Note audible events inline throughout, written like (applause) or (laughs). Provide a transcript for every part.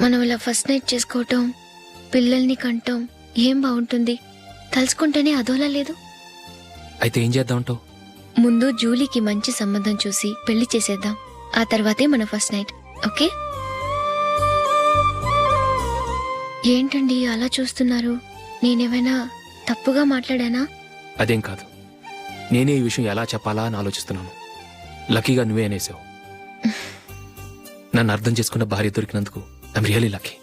మనం ఇలా first night చేసుకోవటం పిల్లల్ని కంటం ఏం బాగుంటుంది? తలుచుకుంటేనే అదోలా లేదు. అయితే ఏం చేద్దామంటావు ముందు జూలీకి మంచి సంబంధం చూసి పెళ్ళి చేసేద్దాం. ఆ తర్వాతే మన ఫస్ట్ నైట్ ఓకే? ఏంటండి అలా చూస్తున్నారు? నేనేమైనా తప్పుగా మాట్లాడానా? అదేం కాదు. నేనే ఈ విషయం ఎలా చెప్పాలా అని ఆలోచిస్తున్నాను. లక్కీగా నువ్వే అనేసావు. నన్ను అర్థం చేసుకున్న భార్య దొరికినందుకు ఐమ్ రియలీ లక్కీ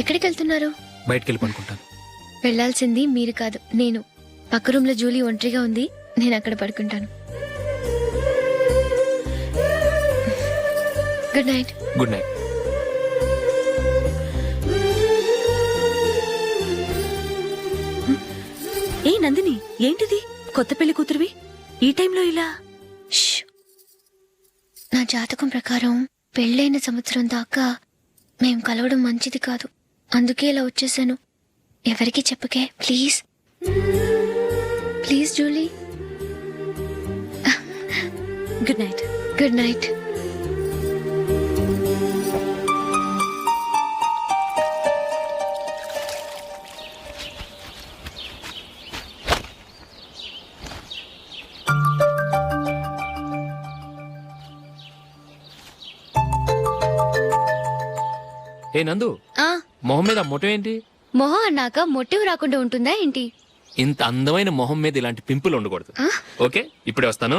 ఎక్కడికి వెళ్తున్నారు? బయటికి వెళ్ళి పనుకుంటాను వెళ్ళాల్సింది మీరు కాదు నేను. పక్క రూమ్లో జూలీ ఒంటరిగా ఉంది నేను అక్కడ పడుకుంటాను. Good night. Good night. ఏ నందిని ఏంటిది? కొత్త పెళ్ళి కూతురువి? ఈ టైంలో ఇలా. నా జాతకం ప్రకారం పెళ్ళైన సంవత్సరం దాకా మేం కలవడం మంచిది కాదు. అందుకే ఇలా వచ్చేసాను. ఎవరికి చెప్పకే? Please. Please Julie. Good night good night ఏ నందు ఆ. మొహం మీద ఆ మొటం ఏంటి? మొహం అన్నాక మొట్టివి రాకుండా ఉంటుందా ఏంటి? ఇంత అందమైన మొహం మీద ఇలాంటి పింపుల్ ఉండకూడదు. ఆ? ఓకే ఇప్పుడే వస్తాను.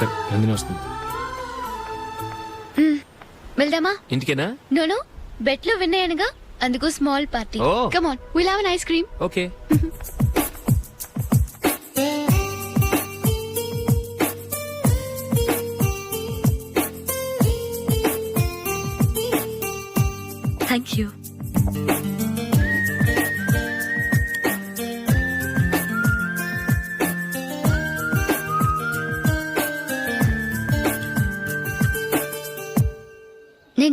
సరే నందిని వస్తుంది. వెళ్దామా? ఇంటికేనా? నోను బెట్లో విన్ అయ్యానుగా అందుకు small party. Come on will have ice cream okay. (laughs)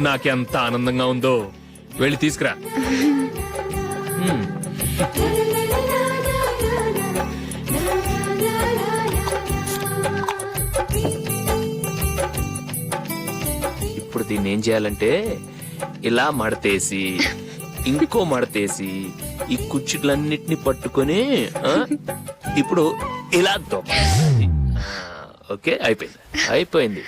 నాకెంత ఆనందంగా ఉందో. వెళ్ళి తీసుకురా. ఇప్పుడు దీన్ని ఏం చేయాలంటే ఇలా మడతేసి ఇంకో మడతేసి ఈ కుచ్చిట్లన్నిటిని పట్టుకొని ఇప్పుడు ఇలా దొక్కేసి. ఓకే అయిపోయింది. అయిపోయింది.